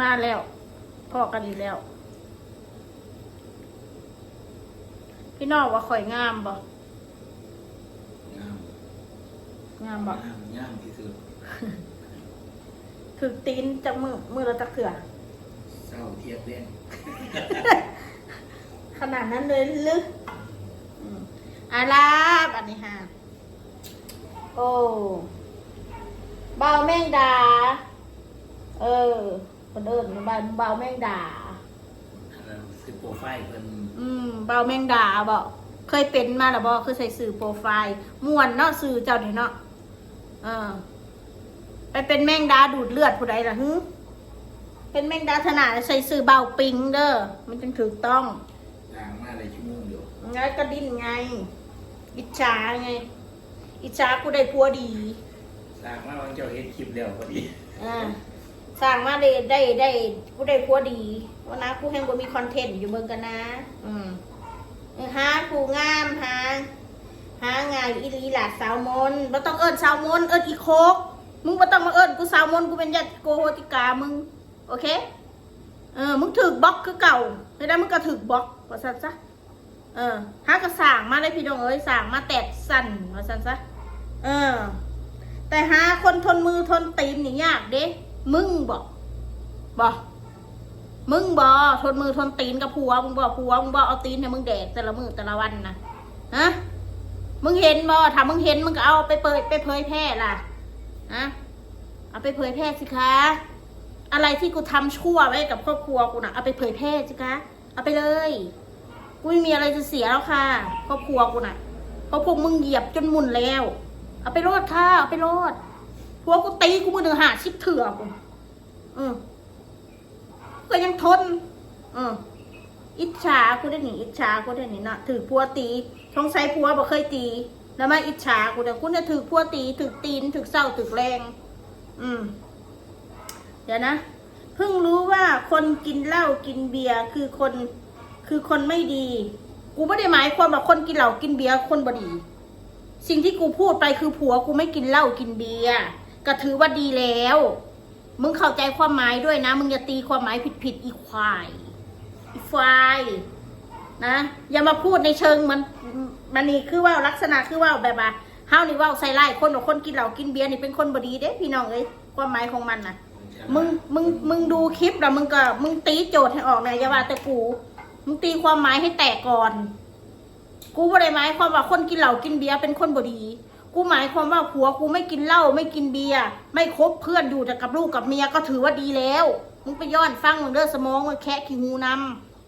มาแล้วพ่อกันอีกแล้ว พี่น้องว่าข่อยงามบ่งามงามบ่งามงามที่สุดถึกตีนจากมือมือเราตะเถื่อเศร้าเทียบเล่นขนาดนั้นเลยลึกอืมอาลาบอันนี้ฮะโอ้เบาแมงดา เออ คนเอิญเบาเบาแมงดาแล้วคือโปรไฟล์เพิ่นอืมเบาแมงดาบอกเคยเป็นมาหรือบอกคือใส่สื่อโปรไฟล์ม่วนเนาะสื่อเจ้านี่เนาะเออ ไปเป็นแมงดาดูดเลือดผู้ใดล่ะฮึเป็นแมงดาถนาดใส่สื่อเบาปิงเด้อมันจึงถูกต้องล้างมาเลยชั่วโมงเดียวงั้นก็ดิ้นไง อิจฉาไง อิจฉากูได้ผัวดีสร้างมาวันเจ้าเฮ็ดคลิปแล้วพอดีอ่า สร้างมาได้ได้ได้กูได้ผัวดีวันนะกูแห่งบ่มีคอนเทนต์อยู่เมืองกันนะ อืมเออหากูงามหาหางานอีหลีหลาดสาวมนบ่ต้องเอิ้นสาวมนเอิ้นอีโคกมึงบ่ต้องมาเอิ้นกูสาวมนกูเป็นญาติโกโหติกามึง โอเคเออมึงถึกบล็อกคือเก่าไม่ได้มึงก็ถึกบล็อกว่าซั่นซะเออหากระสร้างมาเลยพี่น้องเอ้ยสร้างมาแตกสั่นว่าซั่นซะเออ แต่หาคนทนมือทนตีนนี่ยากเด้ มึงบอกบอกมึงบอทนมือทนตีนกับผัวมึงบอกผัวมึงบอกเอาตีนให้มึงแดกแต่ละมือแต่ละวันนะฮะมึงเห็นบอถ้ามึงเห็นมึงก็เอาไปเผยไปเผยแพร่ล่ะฮะเอาไปเผยแพร่สิคะอะไรที่กูทำชั่วไว้กับครอบครัวกูน่ะเอาไปเผยแพร่สิคะเอาไปเลยกูไม่มีอะไรจะเสียแล้วค่ะครอบครัวกูน่ะเพราะพวกมึงเหยียบจนหมุนแล้ว เอาไปโลดค่ะเอาไปโลด พวกกูตีกูมือหนึ่งหาชิบเถื่อกูอืมก็ยังทนอืมอิจฉากูได้หนิอิจฉากูได้หนินะถือพัวตีทงใส่พัวบอกเคยตี แล้วมาอิจฉากูเดี๋ยวกูจะถือพัวตีถือตีนถือเศร้าถือแรง อืม เดี๋ยวนะเพิ่งรู้ว่าคนกินเหล้ากินเบียร์คือคน คือคนไม่ดี กูไม่ได้หมายความว่าคนกินเหล้ากินเบียร์คนบดี สิ่งที่กูพูดไปคือผัวกูไม่กินเหล้ากินเบียร์ ก็ถือว่าดีแล้ว มึงเข้าใจความหมายด้วยนะ มึงอย่าตีความหมายผิดๆอีควายอีควายนะอย่ามาพูดในเชิงมันมันนี่คือว่าลักษณะคือว่าแบบว่าเฮานี่ว่าใส่ไล่คนว่าคนกินเหล้ากินเบียร์นี่เป็นคนบดีเด้พี่น้องเอ้ยความหมายของมันนะมึงมึงมึงดูคลิปแล้วมึงก็มึงตีโจทย์ให้ออกนะอย่าว่าแต่กูมึงตีความหมายให้แตกก่อน กูไม่ได้หมายความว่าคนกินเหล้ากินเบียร์เป็นคนบดี กูหมายความว่าผัวกูไม่กินเหล้าไม่กินเบียร์ไม่คบเพื่อนอยู่แต่กับลูกกับเมียก็ถือว่าดีแล้ว มึงไปย้อนฟังมึงเด้อสมองมันแคะขี้หูน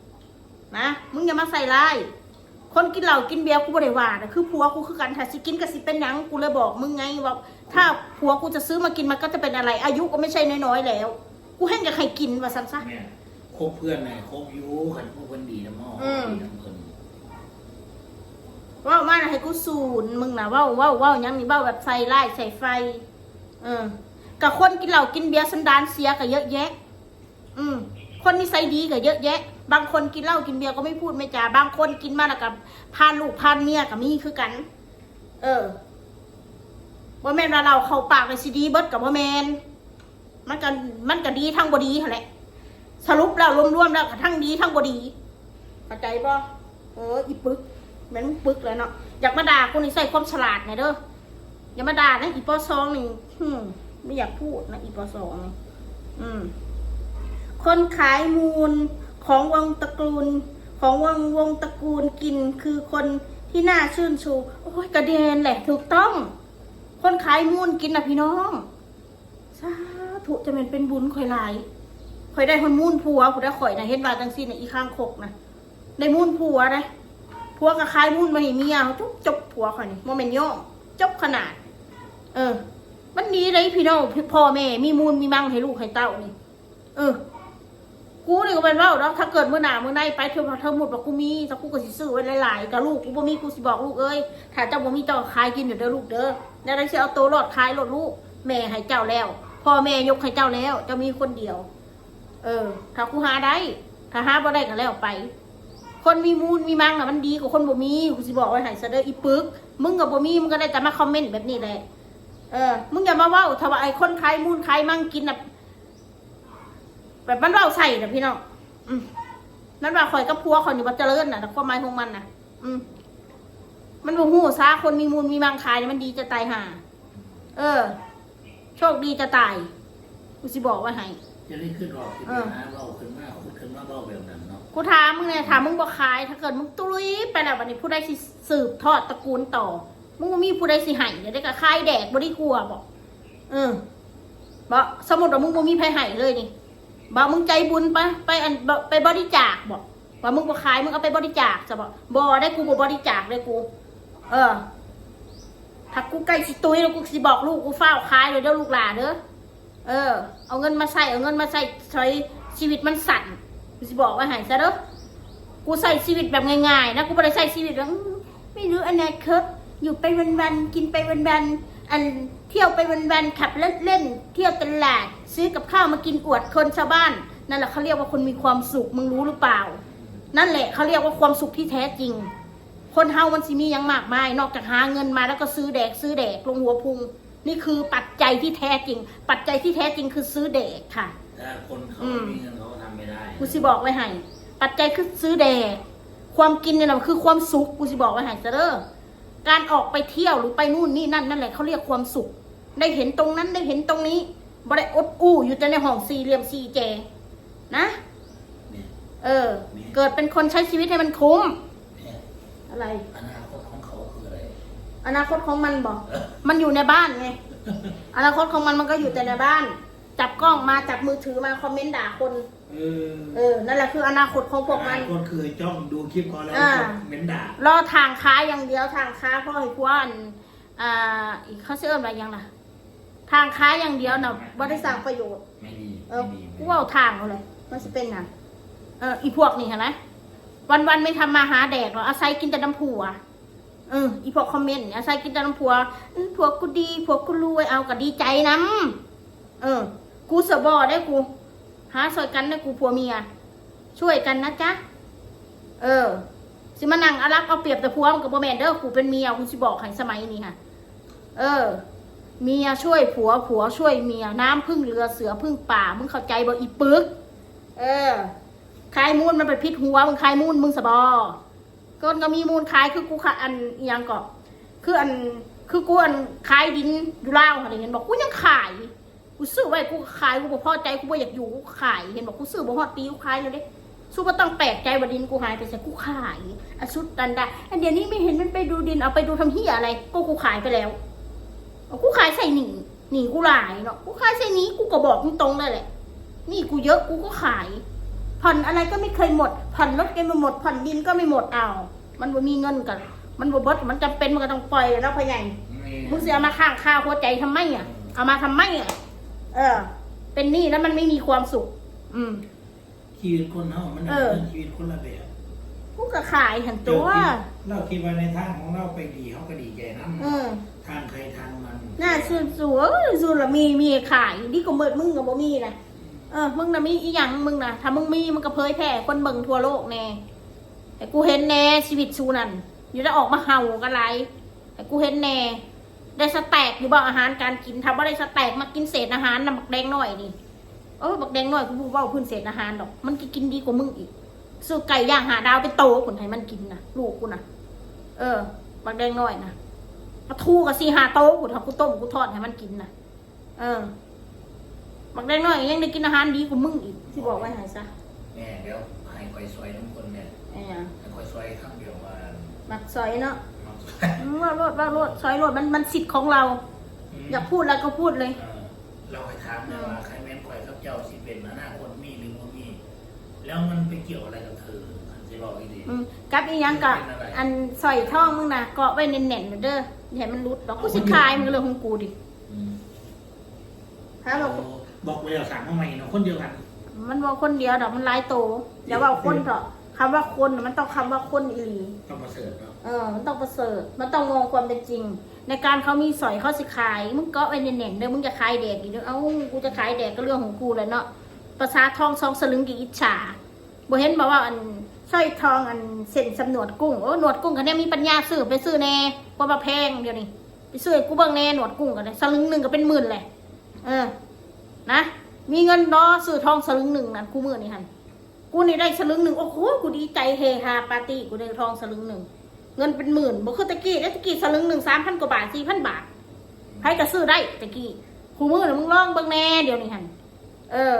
ำนะมึงอย่ามาใส่ร้ายคนกินเหล้ากินเบียร์กูไม่ได้ว่านะคือผัวกูคือกันถ้าสิกินก็สิเป็นหยังกูเลยบอกมึงไงว่าถ้าผัวกูจะซื้อมากินมันก็จะเป็นอะไร อายุก็ไม่ใช่น้อยๆแล้ว กูแห้งจะใครกินว่าซ้ำซะแม่คบเพื่อนไงคบอยูขันพวกคนดีนะหม้ออืมดีทั้งคน เว่ามาน่ะให้กูสูนมึงนะเว่าเว่าเว่าหยังนี่เว่าแบบใส่ไล่ใส่ไฟ เออกับคนกินเหล้ากินเบียร์สันดานเสียก็เยอะแยะ อืม คนนิสัยดีก็เยอะแยะ บางคนกินเหล้ากินเบียร์ก็ไม่พูดไม่จาบางคนกินมาแล้วกับพานลูกพานเมียกับมีคือกัน เออว่าแม่นว่าเราเข้าปากเลยสิดีเบิดกับว่าแมนมันก็มันก็ดีทั้งบดีแหละสรุปแล้วรวมๆแล้วก็ทั้งดีทั้งบดีเข้าใจป่ะเอออีปึก แม่นมึงปึกเลยเนาะอยากมาด่าคนนี้ใส่ความฉลาดไงเด้ออย่ามาด่านะอีปอซองนี่ฮึมไม่อยากพูดนะอีปอซองนี่อืม คนขายมูลของวงตระกูล ของวงวงตระกูลกินคือคนที่น่าชื่นชู โอ้ยกระเด็นแหละ ถูกต้อง คนขายมูลกินนะพี่น้องสาธุจะเป็นเป็นบุญข่อยหลายข่อยได้คนมูลผัวผู้ได้ข่อยนะเห็นว่าจังซี่นอีข้างคกนะได้มูลผัวนะ ผัวกับขายมูลมาให้เมียจบจบผัวข่อยนี่โมเมนย่อจบขนาด เออ มันดีเลยพี่น้องพ่อแม่ มีมูลมีมั่งให้ลูกให้เต้านี่ เออ กูนี่ก็เป็นเว่าเนาะถ้าเกิดเมื่อหนาเมื่อในไปเธอเธอหมดบอกกูมีแต่กูก็สิซื้อไว้หลายๆกับลูกกูบ่มีกูสิบอกลูกเอ้ยถ้าเจ้าบ่มีเจ้าขายกินเดี๋ยวเด้อลูกเด้อแล้วได้สิเอาตัวรอดขายรถลูก แม่ให้เจ้าแล้วพ่อแม่ยกให้เจ้าแล้วเจะมีคนเดียว เออ ถ้ากูหาได้ ถ้าหาบ่ได้ก็แล้วไป คนมีมูลมีมังอะมันดีกว่าคนบ่มีกูสิบอกไว้ให้ซะเด้ออีปึก มึงกับบ่มีมึงก็ได้แต่มาคอมเมนต์แบบนี้แหละเออ มึงอย่ามาว้าถ้าว่าไอ้คนขายมูลขายมังกินน่ะแบบมันเล่าใส่นะพี่น้องอืมนั่นว่าคอยกับพัวคอยอยู่บัเจริญน่ะแต่ความหมายของมันน่ะ อืมมันบ่หูซาคนมีมูลมีมังคายเนี่ยมันดีจะตายห่าเออ โชคดีจะตายกูสิบอกว่าให้จะได้ขึ้นรอบที่เออนะเราขึ้นมาขุดขึ้นมาเบ้าแบบนั้นเนะ กูถามมึงเนี่ยถามมึงบ่ขาย ถ้าเกิดมึงตุ้ยไปแล้ววันนี้ผู้ใดสิสืบทอดตระกูลต่อ มึงบ่มีผู้ใดสิให้เดี๋ยได้ก็ขายแดกบ่ได้กลัวบอกเออบอกสมมติว่ามึงบ่มีไผให้เลยนี่บอกมึงใจบุญไปไปอันบไปบริจาคบอกว่ามึงบ่ขายมึงเอาไปบริจาคจะบอกบ่ได้กูบ่บริจาคเลยกู เออ ถ้ากูใกล้สิตุ้ยแล้วกูสิบอกลูกกูเฝ้าวขายเลยเด้อลูกหลานเด้อเออ เอาเงินมาใส่เอาเงินมาใส่ใช้ชีวิตมันสั่น กูสิบอกว่าใหายซะเด้อกูใส่ชีวิตแบบง่ายๆนะกูไม่ได้ใส่ชีวิตแบบอื้อไม่รู้อนาคตอยู่ไปวันๆกินไปวันๆอันเที่ยวไปวันๆขับรถเล่นเที่ยวตลาด ซื้อกับข้าวมากินอวดคนชาวบ้าน นั่นแหละเขาเรียกว่าคนมีความสุขมึงรู้หรือเปล่า นั่นแหละเขาเรียกว่าความสุขที่แท้จริง คนเฮามันสิมีหยังมากมาย นอกจากหาเงินมาแล้วก็ซื้อแดกซื้อแดกลงหัวพุงนี่คือปัจจัยที่แท้จริง ปัจจัยที่แท้จริงคือซื้อแดกค่ะถ้าคนเขาอืมไม่มีเงินเขาก็ทำ ไม่ได้กูสิบอกไว้ให้ปัจจัยคือซื้อแดกความกินเนี่ยนะคือความสุขกูสิบอกไว้ให้จะเด้อการออกไปเที่ยวหรือไปนู่นนี่นั่นนั่นแหละเขาเรียกความสุข ได้เห็นตรงนั้นได้เห็นตรงนี้บ่ได้อดอู้อยู่แต่ในห้องสี่เหลี่ยมสี่แจนะเนี่ยเออ เกิดเป็นคนใช้ชีวิตให้มันคุ้มเนี่ยอะไร อนาคตของเขาคืออะไร อนาคตของมันบอกมันอยู่ในบ้านไงอนาคตของมันมันก็อยู่แต่ในบ้าน จับกล้องมาจับมือถือมาคอมเมนต์ด่าคน เออเออ นั่นแหละคืออนาคตของพวกมัน คนคือจ้องดูคลิปเขาแล้วอ่าก็เม้นด่ารอทางค้าอย่างเดียวทางค้าเพราะไอ้กวานอ่าอีกเขาเชื่ออะไรยังล่ะ ทางค้าอย่างเดียวน่ะบ่ได้สร้างประโยชน์ ไม่ดีเออไม่ดีกูเอาทางเอาเลย มันจะเป็นน่ะเอออีพวกนี่เห็นไหมวันวันๆไม่ทำมาหาแดกหรอกอาศัยกินแต่น้ำผัวเอออีพวกคอมเมนต์อาศัยกินแต่น้ำผัวอื้อผัวกูดีผัวกูรวยเอาก็ดีใจน้ำเออ กูเสบอได้กู หาสวยกันได้กูผัวเมีย ช่วยกันนะจ๊ะ เออ สิมานั่งอารักเอาเปรียบแต่ผัวมันกับโบแมนเด้อกูเป็นเมียกูสิบอกให้สมัยนี้ค่ะ เออ เมียช่วยผัวผัวช่วยเมียน้ำพึ่งเรือเสือพึ่งป่ามึงเข้าใจบ่อีปึก เออคายมูลมันไปพิษหัวมึงคายมูลมึงสบอก็ก็มีมูลคายคือกูขาอันยังก็คืออันคือกูอันขายดินอยู่ล่าวอะไรเห็นบอกกูยังขาย กูซื้อไว้กูขายกูบ่พอใจกูบ่อยากอยู่กูขาย เห็นบอกกูซื้อบ่ฮอดปีกูขายเลยเด้สู้บ่ต้องแปลกใจว่าดินกูหายไปใส่กูขายอะสุดตันได้อันเดี๋ยวนี้ไม่เห็นมันไปดูดินเอาไปดูทำเหี้ยอะไร ก็กูขายไปแล้วเอากูขายใส่หนีหนีกูหลายเนาะกูขายใส่หนี้กูก็บอกตรงๆเลยแหละหนี่กูเยอะกูก็ขายผ่อนอะไรก็ไม่เคยหมดผ่อนรถก็ไม่หมดผ่อนดินก็ไม่หมดเอามันบ่มีเงินกันมันบ่เบิดมันจำเป็นมันก็ต้องปล่อยแล้วพ่อใหญ่ไม่มึงเสียมาข้างค่าหัวใจทำไมอะเอามาทำไมอะ เออ เป็นหนี้แล้วมันไม่มีความสุข อืม ชีวิตคนเนาะมันเออเป็นชีวิตคนละแบบกูก็ขายหันตัว เราคิดว่าในทางของเราไปดีเขาก็ดีใจนะเออ ทางใครทางมันน่าสูสูเอ้ยสูละมีมีขายดีกว่าเมิดมึงกับบ่มีนะเออ มึงน่ะมีอีหยังมึงน่ะถ้ามึงมีมึงก็เผยแพร่คนเบิ่งทั่วโลกแน่แต่กูเห็นแน่ชีวิตสูนั่นอยู่ได้ออกมาเห่ากันไรแต่กูเห็นแน่ ได้สแต็กอยู่บ่อาหารการกินทำว่าได้สแต็กมากินเศษอาหารน่ะบักแดงหน่อยนี่เออบักแดงหน่อยกูบอกว่าพื้นเศษอาหารดอก มันกินดีกว่ามึงอีกซื้อไก่ย่างหาดาวไปโตคนให้มันกินนะลูกกูนะเออบักแดงหน่อยนะปลาทูกับซีหาโต๊ะกูทำกูต้มกูทอดให้มันกินนะเออบักแดงน้อยยังได้กินอาหารดีกว่ามึงอีกที่บอกไว้ไหนซะแม่เดี๋ยวให้คอยซอยน้ำคนเนี่ยไอ้หยังให้คอยซอยข้างเดียวว่ามักซอยเนาะมันอืม ว่าโลดว่าโลดซอยโลดมันมันสิทธิ์ของเรา อยากพูดอะไรก็พูดเลยเออเราให้ถามนะว่าใครแม่นคอยกับเจ้าสิเป็นอนาคตมีหรือบ่มี แล้วมันไปเกี่ยวอะไรกับเธออันที่บอกอีดีอืมกับอีหยังกับอันซอยท่องมึงนะเกาะไว้แน่นๆเด้ออย่าให้มันรุดดอกกูสิคายมึงเรื่องของกูดิอืมฮะบอกบอกเลยสั่งมาใหม่เนาะคนเดียวกัน มันบอกคนเดียวดอกมันหลายโตอย่าว่าคนเถอะคำว่าคนน่ะมันต้องคำว่าคนอีหลีต้องประเสริฐเนาะ เออ มันต้องประเสริฐ มันต้องมองความเป็นจริง ในการเขามีสอยเขาสิขาย มึงก็ไอ้เน่นๆเด้อมึงจะขายแดกอีกเด้อเอ้า กูจะขายแดกก็เรื่องของกูแหละเนาะประสาทองสองสลึงกี่อิจฉาบ่เห็นบอกว่าอันสร้อยทองอันเส้นสำนวดกุ้ง โอ้ หนวดกุ้งกันเนี่ยมีปัญญาซื้อไปซื้อแน่เพราะว่าแพงเดี๋ยวนี้ไปซื้อกูเบิ่งแน่หนวดกุ้งกันเลยสลึงหนึ่งก็เป็นหมื่นเลยเออ นะ มีเงินเนาะซื้อทองสลึงหนึ่งนั่นกูมือนี่หันกูนี่ได้สลึงหนึ่งโอ้โห กูดีใจเฮฮาปาร์ตี้ กูได้ทองสลึงหนึ่ง เงินเป็นหมื่นบ่คือตะกี้ได้ตะกี้สลึงหนึ่งสามพันกว่าบาทสี่พันบาทใครก็ซื้อได้ตะกี้กูมือนะมึงลองเบิ่งแน่เดี๋ยวนี้หันเออ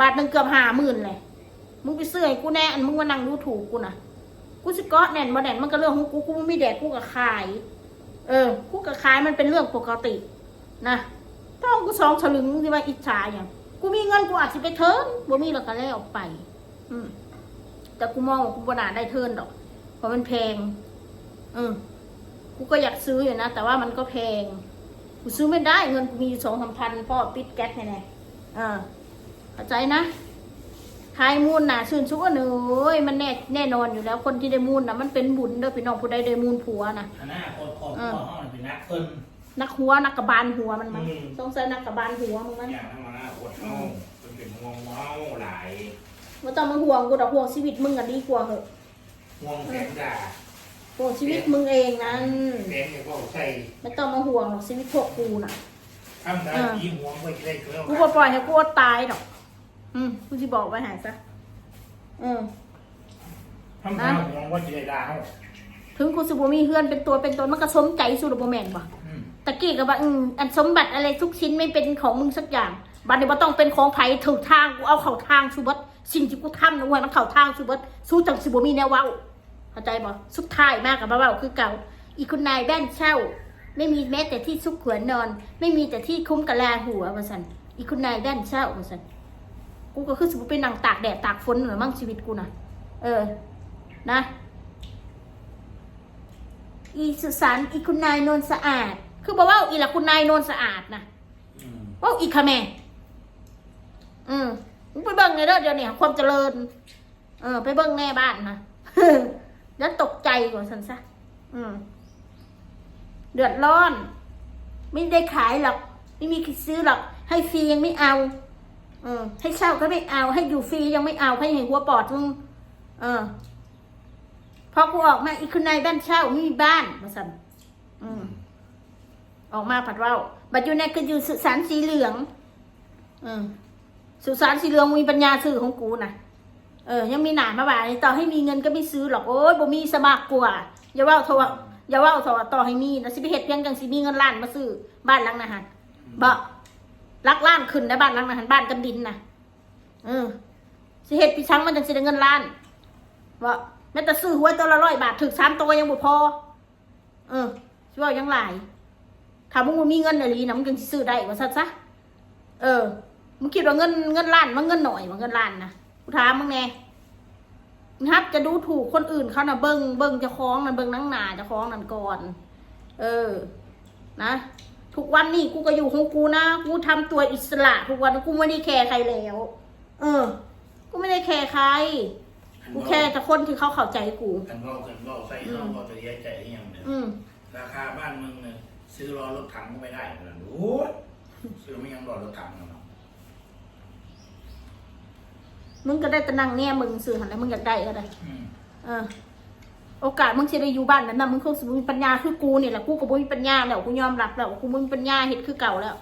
บาทหนึ่งเกือบห้าหมื่นเลยมึงไปซื้อให้กูแน่อันมึงมานั่งดูถูกกูนะกูสิเกาะแน่นบ่แน่นมันก็เรื่องของกูกูไม่มีแดกกูก็ขาย เออ กูก็ขายมันเป็นเรื่องปกติ นะต้องกูสองฉลึงที่ว่าอิจฉาอย่างกูมีเงินกูอาจจะไปเทิร์นบ่มีแล้วก็แล้วไป อืมแต่กูมองว่ากูบ่น่าได้เทิร์นดอกเพราะมันแพง อืมกูก็อยากซื้ออยู่นะ แต่ว่ามันก็แพง กูซื้อไม่ได้เงินกูมีอยู่สองสามพันพ่อปิดแก๊สแน่ๆอ่าเข้าใจนะทายมูลน่ะชื่นชุกเนยมันแน่แน่นอนอยู่แล้ว คนที่ได้มูลน่ะมันเป็นบุญเด้อพี่น้องผู้ใดได้มูลผัวน่ะอนาคตของพ่อห้องเป็นนักเพิ่นนักหัวนักกระบาลหัวมันมั้งอืมสงสัยนักกระบาลหัวมึงมั้งอย่างนั้นมาหน้าอดห้องเป็นเป็นห่วงเมาหลายว่าต้องมาห่วงกูดอกห่วงชีวิตมึงอะดีกว่าเหอะห่วงแสงด่า ห่วงชีวิตมึงเองนั้นแสงเนี่ยก็ใส่ไม่ต้องมาห่วงหรอกชีวิตพวกกูน่ะทำได้ยี่ห่วงไว้ได้ก็แล้วกูก็ปล่อยให้กูอดตายดอก อืมกูจะบอกไว้หายซะอืมทำได้ห่วงว่าจะได้ด่าเขาถึงกูสิบมีเฮือนเป็นตัวเป็นตนมันก็สมใจสุดโบแมนบ่อืมตะกี้ก็ว่าอืมอันสมบัติอะไรทุกชิ้นไม่เป็นของมึงสักอย่างบัดนี้ว่าต้องเป็นของไผถูกทางกูเอาเข่าทางสุบัดสิ่งที่กูทำนะเว้ยมันเข่าทางสุบัดสู้จังสิบมีแนวเว้า เข้าใจบ่สุดท้ายมากกับเว้าคือเก่า อีคุณนายแว่นเช่า ไม่มีแม้แต่ที่ซุกหัวนอน ไม่มีแต่ที่คุ้มกะลาหัวว่าสันอีคุณนายแว่นเช่าว่าสันกูก็คือสมมติเป็นนางตากแดดตากฝนหรือมั่งชีวิตกูนะเออ นะ อีสุสานอีคุณนายนวลสะอาด คือบอกว่าอีละคุณนายนวลสะอาดนะอืมว่าอีกค่ะแม่อืมมึงไปเบิ่งเลยเด้อเดี๋ยวนี้ความเจริญ เออ ไปเบิ่งแน่บ้านนะ แล้วตกใจกว่าสันซะอืม เดือดร้อน ไม่ได้ขายหรอก ไม่มีใครซื้อหรอก ให้ฟรียังไม่เอาเออให้เช่าก็ไม่เอา ให้อยู่ฟรียังไม่เอาให้เห็นหัวปอดมึงเออ พอกูออกมาอีกคนนายบ้านเช่าไม่มีบ้านมาสันอืม ออกมาผัดเว่าบัดอยู่ในก็อยู่สุสานสีเหลือง อืมสุสานสีเหลืองมีปัญญาซื้อของกูนะ เออ ยังมีหนามาบ่าต่อให้มีเงินก็ไม่ซื้อหรอก โอ้ยบ่มีสมัครกว่า อย่าว่าโทว่าอย่าว่าโทว่าต่อให้มีนะสิไปเฮ็ดเพียงจังสิมีเงินล้านมาซื้อบ้านหลังนะฮะบ่ลักล้านขึ้นนะบ้านหลังนะฮะบ้านกันดินนะเออ สิเฮ็ดปีชังมันจังสิได้เงินล้านบ่แม้แต่ซื้อหวยตัวละร้อยบาทถึกสามตัวยังบ่พอ เออสิว่ายังหลายถ้ามึงบ่มีเงินอะไรนะมึงจึงสิซื้อได้ว่าซัดซะเออมึงคิดว่าเงินเงินล้านมันเงินหน่อยมันเงินล้านนะ กูถามมึงแน่นะครับจะดูถูกคนอื่นเขานะเบิ้งเบิ้งเจะคล้าของนะเบิ้งนังหนาเจะคล้าของนั่นก่อน เออ นะทุกวันนี้กูก็อยู่ของกูนะกูทำตัวอิสระ ทุกวันกูไม่ได้แคร์ใครแล้ว เออ กูไม่ได้แคร์ใคร กูแค่แต่คนที่เขาเข้าใจกูกันว่ากันว่าใส่เขาบอกจะย้ายใจให้ยังเนี่ยอืมราคาบ้านมึงเนี่ยซื้อรอรถถังก็ไม่ได้เลยโอ้ยซื้อไม่ยังรอรถถังเนาะ มึงก็ได้แตะนั่งเนี่ยมึงสื่อหันแล้วมึงอยากได้ก็ได้อืมเออ โอกาสมึงจะได้อยู่บ้านนั้นนะมึงคงสิบ่มีปัญญาคือกูนี่แหละกูก็บ่มีปัญญาแล้วกูยอมรับแล้วว่ากูบ่มีปัญญาเฮ็ดคือเก่าแล้ว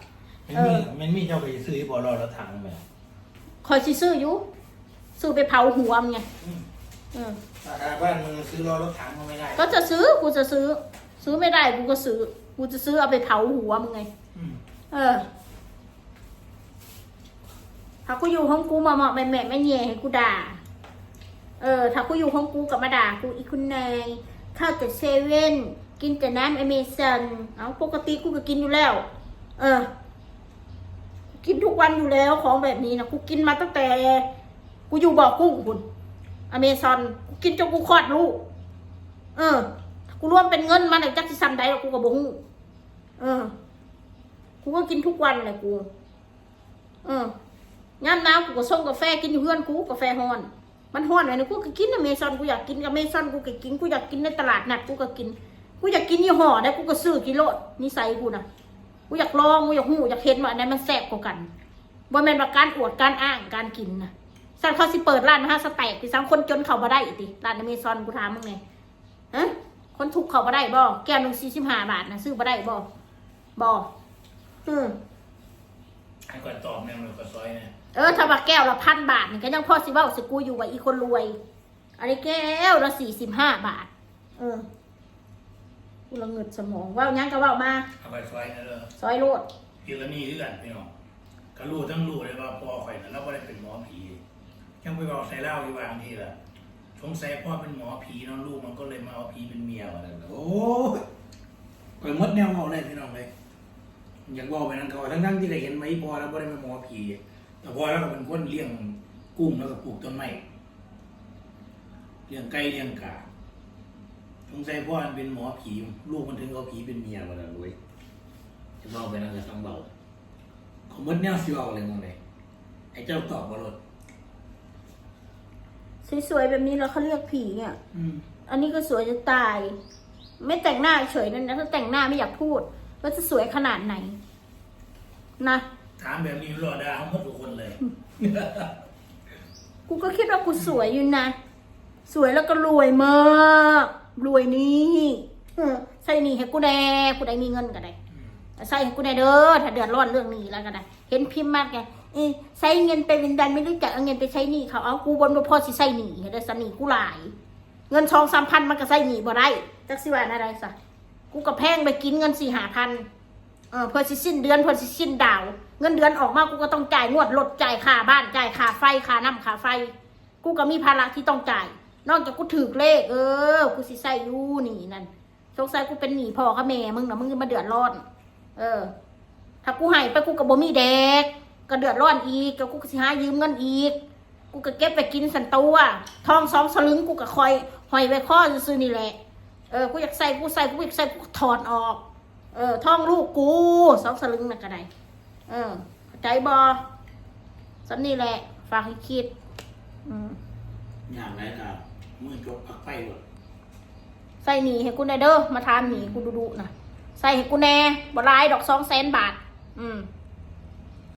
มันมีมันมีเจ้าไปซื้อบ่รอรถถังไหมคอยสิซื้ออยู่ซื้อไปเผาหัวมึงไงอืมเออ ราคาบ้านมึงซื้อรอรถถังก็ไม่ได้ก็จะซื้อกูจะซื้อ ซื้อไม่ได้กูก็ซื้อ กูจะซื้อเอาไปเผาหัวมึงไง อืม เออ ถ้ากูอยู่ห้องกูมาเหมาะแม่แม่ไม่แย่ให้กูด่า เออ ถ้ากูอยู่ห้องกูกับมาด่ากูอีคุณนายข้าวแต่เซเว่นกินแต่น้ำอเมซอนเอาปกติกูก็กินอยู่แล้ว เออ กินทุกวันอยู่แล้วของแบบนี้นะกูกินมาตั้งแต่ กูอยู่บ่อกุ้งคุณอเมซอนกูกินจนกูคลอดลูกเออกูร่วมเป็นเงินมาในจักสิซัมได้หรอกกูกับบ่ฮู้เออ กูก็กินทุกวันเลยกู เออ ยามหนาวกูก็ส่งกาแฟกินอยู่เพื่อนกูกาแฟฮอนมันฮอนเลยนะกูก็กินอเมซอนกูอยากกินกับเมซอนกูก็กินกูอยากกินในตลาดนัดกูก็กินกูอยากกินยี่ห้อได้กูก็ซื้อกิโลนิสัยกูนะกูอยากลองกูอยากหูอยากเห็นว่าอันไหนมันแซ่บกว่ากันบ่แม่นว่าการอวดการอ้างการกินนะสัตว์เขาสิเปิดร้านมาห้าสแต็กที่สังคนจนเขาบ่ได้อีกติร้านอเมซอนกูถามมึงไงฮะคนทุกเขาบ่ได้บ่แก้วหนึ่งสี่สิบห้าบาทนะซื้อบ่ได้บ่บ่อืมให้ก่อนตอบเนี่ยมันก็ซอยเนี่ย เออถ้าว่าแก้วละพันบาทนี่ก็ยังพอสิเว้าสิกูอยู่ว่าอีคนรวย อันนี้แก้วละสี่สิบห้าบาท เออกูละเงิดสมองเว่าหยังก็เว่ามาเอาไปซอยเนี่ยเลยซอยโลดพี่ก็นี่คือกันพี่น้องก็รู้ทั้งรู้เลยว่าพ่อข่อยน่ะเราไม่ได้เป็นหมอผี ยังไปบอกใส่เหล้าอยู่บางทีละสงสัยพ่อเป็นหมอผีเน้องลูกมันก็เลยมาเอาผีเป็นเมียอะไรแบบโอ้ยข่อยหมดแนวเอาเลยพี่น้องเลยอยากบอกไปนั่นเขาทั้งทั้งๆที่ได้เห็นไหมพ่อแล้วไม่ได้เป็นหมอผี แต่พ่อแล้วก็เป็นคนเลี้ยงกุ้งแล้วก็ปลูกต้นไม้เลี้ยงไก่เลี้ยงกาสงสัยพ่อมันเป็นหมอผีลูกมันถึงเอาผีเป็นเมียมาแล้วด้วยจะเบาไปนั่นก็ต้องเบาของมดแนวสิเบาเลยมองเลยไอ้เจ้าตอบบรถสวยๆแบบนี้เราเขาเรียกผีเนี่ย อืมอันนี้ก็สวยจะตาย ไม่แต่งหน้าเฉยนั่นนะถ้าแต่งหน้าไม่อยากพูดว่าจะสวยขนาดไหน นะ ถามแบบนี้รอดาเขาหมดทุกคนเลย กูก็คิดว่ากูสวยอยู่นะ สวยแล้วก็รวยมาก รวยนี่เออใส่หนี่ให้กูแน่กูได้มีเงินก็ได้ใส่ให้กูแน่เด้อถ้าเดือดร้อนเรื่องนี้แล้วก็ได้ เห็นพิมพ์มากไงเอ้ยใช้เงินไปวินดันไม่รู้จักเอาเงินไปใช้หนี้เขาเอากูบนบ่พอสิใส่หนี้เด้อสนิกูหลาย เงินสองสามพันมันก็ใส่หนี้บ่ได้จักสิว่าอะไรซะกูก็แพงไปกินเงินสี่ห้าพัน เออเพื่อสิสิ้นเดือนเพื่อสิสิ้นดาว เงินเดือนออกมากูก็ต้องจ่ายงวดรถจ่ายค่าบ้านจ่ายค่าไฟค่าน้ำค่าไฟ กูก็มีภาระที่ต้องจ่าย นอกจากกูถือเลข เออ กูสิใส่ยูนี่นั่นสงสัยกูเป็นหนีพ่อกับแม่มึงนะมึงมาเดือดร้อน เออ ถ้ากูให้ไปกูกับบ่มีเด็กก็เดือดร้อนอีกก็กูก็สิหายืมเงินอีก กูก็เก็บไปกินสันตัวทองสองสลึงกูก็คอยหอยไว้ข้อซื้อนี่แหละ เออ กูอยากใส่กูใส่กูอยากใส่กูถอดออก เออท่องลูกกูสองสลึงนะกระไดเออเข้าใจบอสันนี่แหละ ฝากให้คิด อืมอย่างไรก็มือจบพักไปหมดใส่หนีให้กูแน่เด้อมาทานหนีกูดูๆนะใส่ให้กูแน่บ่ร้ายดอกสองแสนบาท อืม